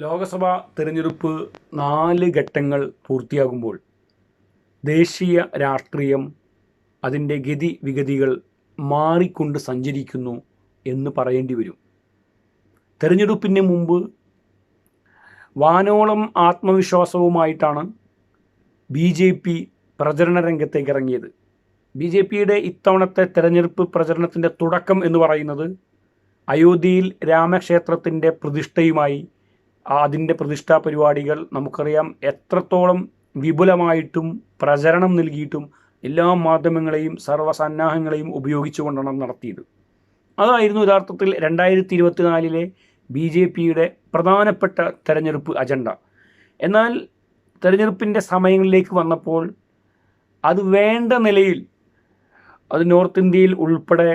ലോക്സഭാ തിരഞ്ഞെടുപ്പ് നാല് ഘട്ടങ്ങൾ പൂർത്തിയാകുമ്പോൾ ദേശീയ രാഷ്ട്രീയം അതിന്റെ ഗതി വിഗതികൾ മാറിക്കൊണ്ട് സഞ്ചരിക്കുന്നു എന്ന് പറയേണ്ടി വരും. തെരഞ്ഞെടുപ്പിന് മുമ്പ് വാനോളം ആത്മവിശ്വാസവുമായിട്ടാണ് ബി ജെ പി പ്രചരണ രംഗത്തേക്ക് ഇറങ്ങിയത്. ബി ജെ പിയുടെ ഇത്തവണത്തെ തെരഞ്ഞെടുപ്പ് പ്രചരണത്തിന്റെ തുടക്കം എന്ന് പറയുന്നത് അയോധ്യയിൽ രാമക്ഷേത്രത്തിന്റെ പ്രതിഷ്ഠയുമായി അതിന്റെ പ്രതിഷ്ഠാ പരിപാടികൾ നമുക്കറിയാം എത്രത്തോളം വിപുലമായിട്ടും പ്രചരണം നൽകിയിട്ടും എല്ലാ മാധ്യമങ്ങളെയും സർവസന്നാഹങ്ങളെയും ഉപയോഗിച്ചുകൊണ്ടാണ് നടത്തിയത്. അതായിരുന്നു യഥാർത്ഥത്തിൽ രണ്ടായിരത്തി ഇരുപത്തിനാലിലെ ബി ജെ പിയുടെ പ്രധാനപ്പെട്ട തെരഞ്ഞെടുപ്പ് അജണ്ട. എന്നാൽ തെരഞ്ഞെടുപ്പിന്റെ സമയങ്ങളിലേക്ക് വന്നപ്പോൾ അത് വേണ്ട നിലയിൽ അത് നോർത്ത് ഇന്ത്യയിൽ ഉൾപ്പെടെ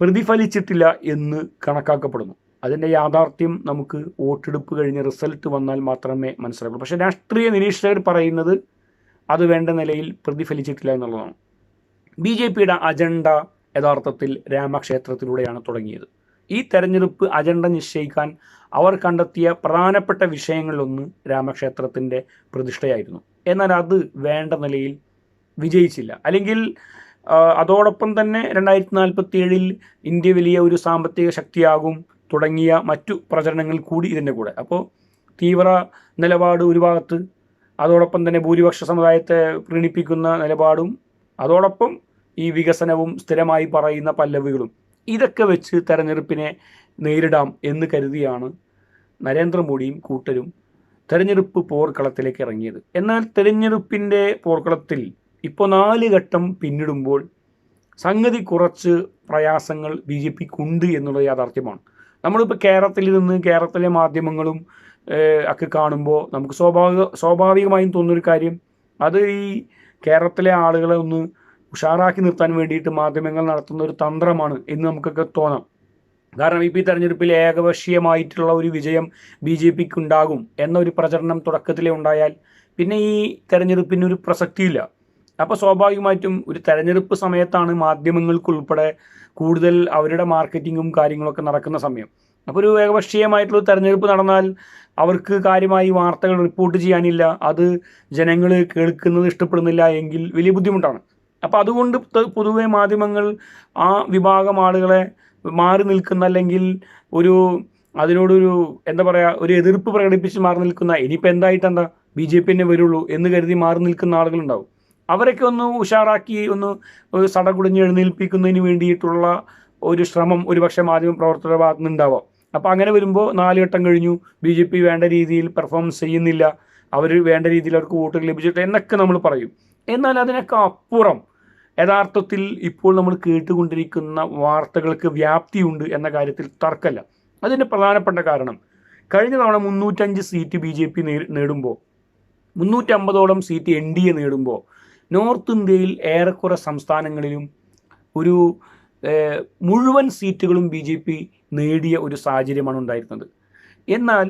പ്രതിഫലിച്ചിട്ടില്ല എന്ന് കണക്കാക്കപ്പെടുന്നു. അതിന്റെ യാഥാർത്ഥ്യം നമുക്ക് വോട്ടെടുപ്പ് കഴിഞ്ഞ് റിസൾട്ട് വന്നാൽ മാത്രമേ മനസ്സിലാക്കൂ പക്ഷേ രാഷ്ട്രീയ നിരീക്ഷകർ പറയുന്നത് അത് വേണ്ട നിലയിൽ പ്രതിഫലിച്ചിട്ടില്ല എന്നുള്ളതാണ്. ബി ജെ പിയുടെ അജണ്ട യഥാർത്ഥത്തിൽ രാമക്ഷേത്രത്തിലൂടെയാണ് തുടങ്ങിയത്. ഈ തെരഞ്ഞെടുപ്പ് അജണ്ട നിശ്ചയിക്കാൻ അവർ കണ്ടെത്തിയ പ്രധാനപ്പെട്ട വിഷയങ്ങളിലൊന്ന് രാമക്ഷേത്രത്തിന്റെ പ്രതിഷ്ഠയായിരുന്നു. എന്നാൽ അത് വേണ്ട നിലയിൽ വിജയിച്ചില്ല. അല്ലെങ്കിൽ അതോടൊപ്പം തന്നെ രണ്ടായിരത്തി നാൽപ്പത്തി ഏഴിൽ ഇന്ത്യ വലിയ ഒരു സാമ്പത്തിക ശക്തിയാകും തുടങ്ങിയ മറ്റു പ്രചരണങ്ങൾ കൂടി ഇതിന്റെ കൂടെ. അപ്പോൾ തീവ്ര നിലപാട് ഒരു ഭാഗത്ത് അതോടൊപ്പം തന്നെ ഭൂരിപക്ഷ സമുദായത്തെ പ്രീണിപ്പിക്കുന്ന നിലപാടും അതോടൊപ്പം ഈ വികസനവും സ്ഥിരമായി പറയുന്ന പല്ലവികളും ഇതൊക്കെ വെച്ച് തെരഞ്ഞെടുപ്പിനെ നേരിടാം എന്ന് കരുതിയാണ് നരേന്ദ്രമോദിയും കൂട്ടരും തെരഞ്ഞെടുപ്പ് പോർക്കളത്തിലേക്ക് ഇറങ്ങിയത്. എന്നാൽ തെരഞ്ഞെടുപ്പിന്റെ പോർക്കളത്തിൽ ഇപ്പോൾ നാല് ഘട്ടം പിന്നിടുമ്പോൾ സംഗതി കുറച്ച് പ്രയാസങ്ങൾ ബി ജെ പിക്കുണ്ട് എന്നുള്ളത് യാഥാർത്ഥ്യമാണ്. നമ്മളിപ്പോൾ കേരളത്തിൽ നിന്ന് കേരളത്തിലെ മാധ്യമങ്ങളും ഒക്കെ കാണുമ്പോൾ നമുക്ക് സ്വാഭാവിക സ്വാഭാവികമായും തോന്നുന്നൊരു കാര്യം അത് ഈ കേരളത്തിലെ ആളുകളെ ഒന്ന് ഉഷാറാക്കി നിർത്താൻ വേണ്ടിയിട്ട് മാധ്യമങ്ങൾ നടത്തുന്ന ഒരു തന്ത്രമാണ് എന്ന് നമുക്കൊക്കെ തോന്നാം. കാരണം ഇപ്പോൾ ഈ തെരഞ്ഞെടുപ്പിൽ ഏകപക്ഷീയമായിട്ടുള്ള ഒരു വിജയം ബി ജെ പിക്ക് ഉണ്ടാകും എന്നൊരു പ്രചരണം തുടക്കത്തിലേ ഉണ്ടായാൽ പിന്നെ ഈ തെരഞ്ഞെടുപ്പിന് ഒരു പ്രസക്തിയില്ല. അപ്പോൾ സ്വാഭാവികമായിട്ടും ഒരു തെരഞ്ഞെടുപ്പ് സമയത്താണ് മാധ്യമങ്ങൾക്കുൾപ്പെടെ കൂടുതൽ അവരുടെ മാർക്കറ്റിങ്ങും കാര്യങ്ങളൊക്കെ നടക്കുന്ന സമയം. അപ്പോൾ ഒരു ഏകപക്ഷീയമായിട്ടുള്ള തെരഞ്ഞെടുപ്പ് നടന്നാൽ അവർക്ക് കാര്യമായി വാർത്തകൾ റിപ്പോർട്ട് ചെയ്യാനില്ല. അത് ജനങ്ങൾ കേൾക്കുന്നത് ഇഷ്ടപ്പെടുന്നില്ല എങ്കിൽ വലിയ ബുദ്ധിമുട്ടാണ്. അപ്പോൾ അതുകൊണ്ട് പൊതുവെ മാധ്യമങ്ങൾ ആ വിഭാഗം ആളുകളെ മാറി നിൽക്കുന്ന അല്ലെങ്കിൽ ഒരു അതിനോടൊരു എന്താ പറയുക ഒരു എതിർപ്പ് പ്രകടിപ്പിച്ച് മാറി നിൽക്കുന്ന ഇനിയിപ്പോൾ എന്തായിട്ടെന്താ? ബി ജെ പി തന്നെ വരുള്ളൂ എന്ന് കരുതി മാറി നിൽക്കുന്ന ആളുകളുണ്ടാവും. അവരൊക്കെ ഒന്ന് ഉഷാറാക്കി ഒന്ന് സടകുടിഞ്ഞ് എഴുന്നേൽപ്പിക്കുന്നതിന് വേണ്ടിയിട്ടുള്ള ഒരു ശ്രമം ഒരുപക്ഷെ മാധ്യമ പ്രവർത്തകരുടെ ഭാഗത്തു നിന്നുണ്ടാവാം അപ്പോൾ അങ്ങനെ വരുമ്പോൾ നാല് ഘട്ടം കഴിഞ്ഞു. ബി ജെ പി വേണ്ട രീതിയിൽ പെർഫോമൻസ് ചെയ്യുന്നില്ല. അവർ വേണ്ട രീതിയിൽ അവർക്ക് വോട്ടുകൾ ലഭിച്ചിട്ട് എന്നൊക്കെ നമ്മൾ പറയും. എന്നാൽ അതിനൊക്കെ അപ്പുറം യഥാർത്ഥത്തിൽ ഇപ്പോൾ നമ്മൾ കേട്ടുകൊണ്ടിരിക്കുന്ന വാർത്തകൾക്ക് വ്യാപ്തിയുണ്ട് എന്ന കാര്യത്തിൽ തർക്കമല്ല അതിന്റെ പ്രധാനപ്പെട്ട കാരണം കഴിഞ്ഞ തവണ മുന്നൂറ്റഞ്ച് സീറ്റ് ബി ജെ പി നേടുമ്പോൾ മുന്നൂറ്റമ്പതോളം സീറ്റ് എൻ ഡി എ നേടുമ്പോൾ നോർത്ത് ഇന്ത്യയിൽ ഏറെക്കുറെ സംസ്ഥാനങ്ങളിലും ഒരു മുഴുവൻ സീറ്റുകളും ബി ജെ പി നേടിയ ഒരു സാഹചര്യമാണ് ഉണ്ടായിരുന്നത്. എന്നാൽ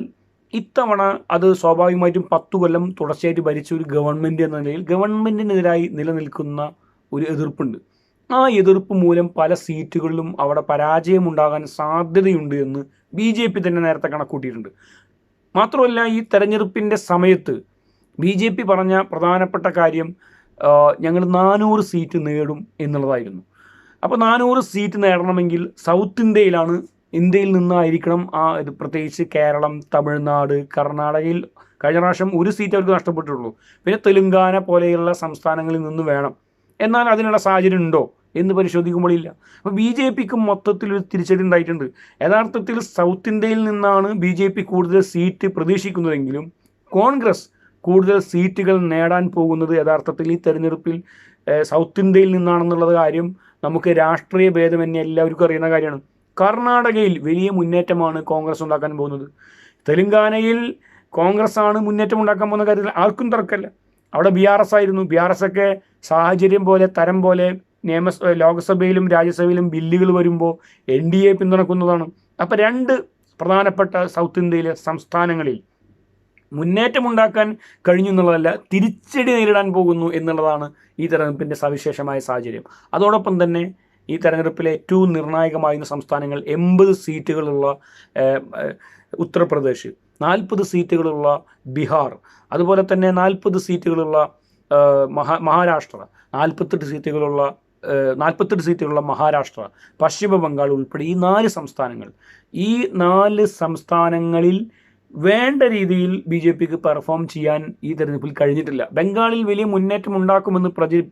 ഇത്തവണ അത് സ്വാഭാവികമായിട്ടും പത്തു കൊല്ലം തുടർച്ചയായിട്ട് ഭരിച്ച ഒരു ഗവൺമെന്റ് എന്ന നിലയിൽ ഗവൺമെന്റിനെതിരായി നിലനിൽക്കുന്ന ഒരു എതിർപ്പുണ്ട്. ആ എതിർപ്പ് മൂലം പല സീറ്റുകളിലും അവിടെ പരാജയമുണ്ടാകാൻ സാധ്യതയുണ്ട് എന്ന് ബി ജെ പി തന്നെ നേരത്തെ കണക്കൂട്ടിയിട്ടുണ്ട്. മാത്രമല്ല ഈ തെരഞ്ഞെടുപ്പിന്റെ സമയത്ത് ബി ജെ പി പറഞ്ഞ പ്രധാനപ്പെട്ട കാര്യം ഞങ്ങൾ നാനൂറ് സീറ്റ് നേടും എന്നുള്ളതായിരുന്നു. അപ്പോൾ നാനൂറ് സീറ്റ് നേടണമെങ്കിൽ സൗത്ത് ഇന്ത്യയിലാണ് ഇന്ത്യയിൽ നിന്നായിരിക്കണം ആ ഇത് പ്രത്യേകിച്ച് കേരളം തമിഴ്നാട് കർണാടകയിൽ കഴിഞ്ഞ പ്രാവശ്യം ഒരു സീറ്റ് അവർക്ക് നഷ്ടപ്പെട്ടിട്ടുള്ളൂ. പിന്നെ തെലുങ്കാന പോലെയുള്ള സംസ്ഥാനങ്ങളിൽ നിന്ന് വേണം. എന്നാൽ അതിനുള്ള സാഹചര്യം ഉണ്ടോ എന്ന് പരിശോധിക്കുമ്പോൾ ഇല്ല അപ്പോൾ ബി ജെ പിക്ക് മൊത്തത്തിൽ ഒരു തിരിച്ചടി ഉണ്ടായിട്ടുണ്ട്. യഥാർത്ഥത്തിൽ സൗത്ത് ഇന്ത്യയിൽ നിന്നാണ് ബി ജെ പി കൂടുതൽ സീറ്റ് പ്രതീക്ഷിക്കുന്നതെങ്കിലും കോൺഗ്രസ് കൂടുതൽ സീറ്റുകൾ നേടാൻ പോകുന്നത് യഥാർത്ഥത്തിൽ ഈ തെരഞ്ഞെടുപ്പിൽ സൗത്ത് ഇന്ത്യയിൽ നിന്നാണെന്നുള്ളത് കാര്യം നമുക്ക് രാഷ്ട്രീയ ഭേദമന്യേ എല്ലാവർക്കും അറിയുന്ന കാര്യമാണ്. കർണാടകയിൽ വലിയ മുന്നേറ്റമാണ് കോൺഗ്രസ് ഉണ്ടാക്കാൻ പോകുന്നത്. തെലുങ്കാനയിൽ കോൺഗ്രസ് ആണ് മുന്നേറ്റം ഉണ്ടാക്കാൻ പോകുന്ന കാര്യത്തിൽ ആർക്കും തർക്കമല്ല. അവിടെ ബി ആർ എസ് ആയിരുന്നു. ബി ആർ എസ് ഒക്കെ സാഹചര്യം പോലെ തരം പോലെ നിയമ ലോക്സഭയിലും രാജ്യസഭയിലും ബില്ലുകൾ വരുമ്പോൾ എൻ ഡി എ പിന്തുണക്കുന്നതാണ്. അപ്പോൾ രണ്ട് പ്രധാനപ്പെട്ട സൗത്ത് ഇന്ത്യയിലെ സംസ്ഥാനങ്ങളിൽ മുന്നേറ്റമുണ്ടാക്കാൻ കഴിഞ്ഞു എന്നുള്ളതല്ല തിരിച്ചടി നേരിടാൻ പോകുന്നു എന്നുള്ളതാണ് ഈ തെരഞ്ഞെടുപ്പിന്റെ സവിശേഷമായ സാഹചര്യം. അതോടൊപ്പം തന്നെ ഈ തെരഞ്ഞെടുപ്പിലെ ഏറ്റവും നിർണായകമായിരുന്ന സംസ്ഥാനങ്ങൾ എൺപത് സീറ്റുകളുള്ള ഉത്തർപ്രദേശ് നാൽപ്പത് സീറ്റുകളുള്ള ബീഹാർ അതുപോലെ തന്നെ നാൽപ്പത് സീറ്റുകളുള്ള മഹാ മഹാരാഷ്ട്ര നാൽപ്പത്തെട്ട് സീറ്റുകളുള്ള നാൽപ്പത്തെട്ട് സീറ്റുകളുള്ള മഹാരാഷ്ട്ര പശ്ചിമ ബംഗാൾ ഉൾപ്പെടെ ഈ നാല് സംസ്ഥാനങ്ങൾ ഈ നാല് സംസ്ഥാനങ്ങളിൽ വേണ്ട രീതിയിൽ ബി ജെ പിക്ക് പെർഫോം ചെയ്യാൻ ഈ തെരഞ്ഞെടുപ്പിൽ കഴിഞ്ഞിട്ടില്ല. ബംഗാളിൽ വലിയ മുന്നേറ്റം ഉണ്ടാക്കുമെന്ന് പ്രചരി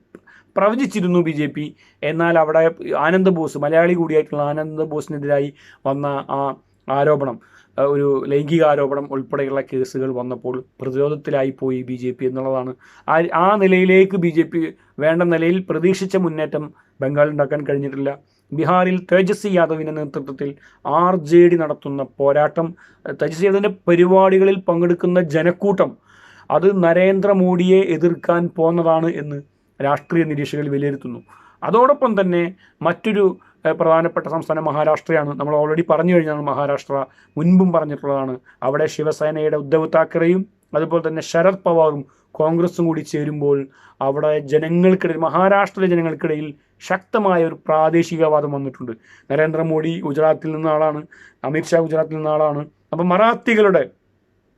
പ്രവചിച്ചിരുന്നു ബി ജെ പി എന്നാൽ അവിടെ ആനന്ദ് ബോസ് മലയാളി കൂടിയായിട്ടുള്ള ആനന്ദ് ബോസിനെതിരായി വന്ന ആ ആരോപണം ഒരു ലൈംഗിക ആരോപണം ഉൾപ്പെടെയുള്ള കേസുകൾ വന്നപ്പോൾ പ്രതിരോധത്തിലായി പോയി ബി ജെ പി എന്നുള്ളതാണ്. ആ ആ നിലയിലേക്ക് ബി ജെ പി വേണ്ട നിലയിൽ പ്രതീക്ഷിച്ച മുന്നേറ്റം ബംഗാളിൽ ഉണ്ടാക്കാൻ കഴിഞ്ഞിട്ടില്ല. ബീഹാറിൽ തേജസ്വി യാദവിന്റെ നേതൃത്വത്തിൽ ആർ ജെ ഡി നടത്തുന്ന പോരാട്ടം. തേജസ്വി യാദവിന്റെ പരിപാടികളിൽ പങ്കെടുക്കുന്ന ജനക്കൂട്ടം അത് നരേന്ദ്രമോദിയെ എതിർക്കാൻ പോന്നതാണ് എന്ന് രാഷ്ട്രീയ നിരീക്ഷകർ വിലയിരുത്തുന്നു. അതോടൊപ്പം തന്നെ മറ്റൊരു പ്രധാനപ്പെട്ട സംസ്ഥാനം മഹാരാഷ്ട്രയാണ്. നമ്മൾ ഓൾറെഡി പറഞ്ഞു കഴിഞ്ഞാണ് മഹാരാഷ്ട്ര മുൻപും പറഞ്ഞിട്ടുള്ളതാണ്. അവിടെ ശിവസേനയുടെ ഉദ്ധവ് താക്കറെയും അതുപോലെ തന്നെ ശരത് പവാറും കോൺഗ്രസും കൂടി ചേരുമ്പോൾ അവിടെ ജനങ്ങൾക്കിടയിൽ മഹാരാഷ്ട്രയിലെ ജനങ്ങൾക്കിടയിൽ ശക്തമായ ഒരു പ്രാദേശികവാദം വന്നിട്ടുണ്ട്. നരേന്ദ്രമോദി ഗുജറാത്തിൽ നിന്ന ആളാണ് അമിത്ഷാ ഗുജറാത്തിൽ നിന്ന ആളാണ്. അപ്പം മറാത്തികളുടെ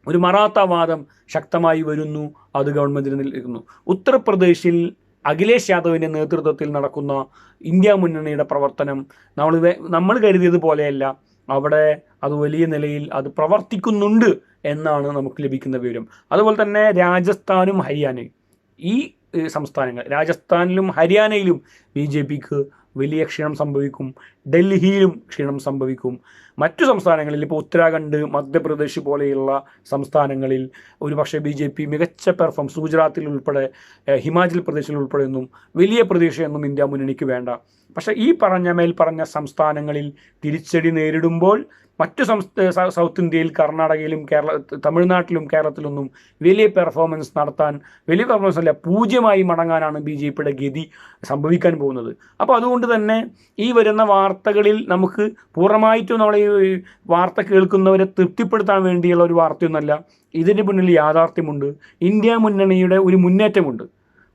ഒരു മറാത്ത വാദം ശക്തമായി വരുന്നു അത് ഗവൺമെന്റിന് നിൽക്കുന്നു ഉത്തർപ്രദേശിൽ അഖിലേഷ് യാദവിന്റെ നേതൃത്വത്തിൽ നടക്കുന്ന ഇന്ത്യ മുന്നണിയുടെ പ്രവർത്തനം നമ്മൾ നമ്മൾ കരുതിയത് പോലെയല്ല. അവിടെ അത് വലിയ നിലയിൽ അത് പ്രവർത്തിക്കുന്നുണ്ട് എന്നാണ് നമുക്ക് ലഭിക്കുന്ന വിവരം. അതുപോലെ തന്നെ രാജസ്ഥാനും ഹരിയാനയും. ഈ സംസ്ഥാനങ്ങൾ രാജസ്ഥാനിലും ഹരിയാനയിലും ബി ജെ പിക്ക് വലിയ ക്ഷീണം സംഭവിക്കും. ഡൽഹിയിലും ക്ഷീണം സംഭവിക്കും. മറ്റു സംസ്ഥാനങ്ങളിൽ ഇപ്പോൾ ഉത്തരാഖണ്ഡ് മധ്യപ്രദേശ് പോലെയുള്ള സംസ്ഥാനങ്ങളിൽ ഒരുപക്ഷെ ബി ജെ പി മികച്ച പെർഫോംസ് ഗുജറാത്തിൽ ഉൾപ്പെടെ ഹിമാചൽ പ്രദേശിൽ ഉൾപ്പെടെ ഒന്നും വലിയ പ്രതീക്ഷയൊന്നും ഇന്ത്യ മുന്നണിക്ക് വേണ്ട. പക്ഷേ ഈ പറഞ്ഞ മേൽ പറഞ്ഞ സംസ്ഥാനങ്ങളിൽ തിരിച്ചടി നേരിടുമ്പോൾ മറ്റു സംസ്ഥാന സൗത്ത് ഇന്ത്യയിൽ കർണാടകയിലും കേരള തമിഴ്നാട്ടിലും കേരളത്തിലൊന്നും വലിയ പെർഫോമൻസ് നടത്താൻ വലിയ പെർഫോമൻസ് അല്ല പൂജ്യമായി മടങ്ങാനാണ് ബി ജെ പിയുടെ ഗതി സംഭവിക്കാൻ പോകുന്നത്. അപ്പോൾ അതുകൊണ്ട് തന്നെ ഈ വരുന്ന വാർത്തകളിൽ നമുക്ക് പൂർണമായിട്ടും നമ്മൾ ഈ വാർത്ത കേൾക്കുന്നവരെ തൃപ്തിപ്പെടുത്താൻ വേണ്ടിയുള്ള ഒരു വാർത്തയൊന്നുമല്ല ഇതിന് പിന്നിൽ യാഥാർത്ഥ്യമുണ്ട്. ഇന്ത്യ മുന്നണിയുടെ ഒരു മുന്നേറ്റമുണ്ട്.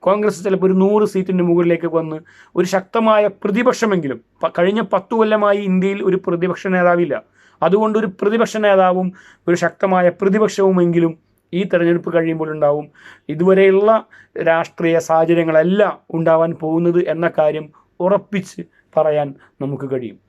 കോൺഗ്രസ് ചിലപ്പോൾ ഒരു നൂറ് സീറ്റിന്റെ മുകളിലേക്ക് വന്ന് ഒരു ശക്തമായ പ്രതിപക്ഷമെങ്കിലും കഴിഞ്ഞ പത്തു കൊല്ലമായി ഇന്ത്യയിൽ ഒരു പ്രതിപക്ഷ നേതാവില്ല. അതുകൊണ്ട് ഒരു പ്രതിപക്ഷ നേതാവും ഒരു ശക്തമായ പ്രതിപക്ഷവുമെങ്കിലും ഈ തെരഞ്ഞെടുപ്പ് കഴിയുമ്പോൾ ഉണ്ടാവും. ഇതുവരെയുള്ള രാഷ്ട്രീയ സാഹചര്യങ്ങളല്ല ഉണ്ടാവാൻ പോകുന്നത് എന്ന കാര്യം ഉറപ്പിച്ച് പറയാൻ നമുക്ക് കഴിയും.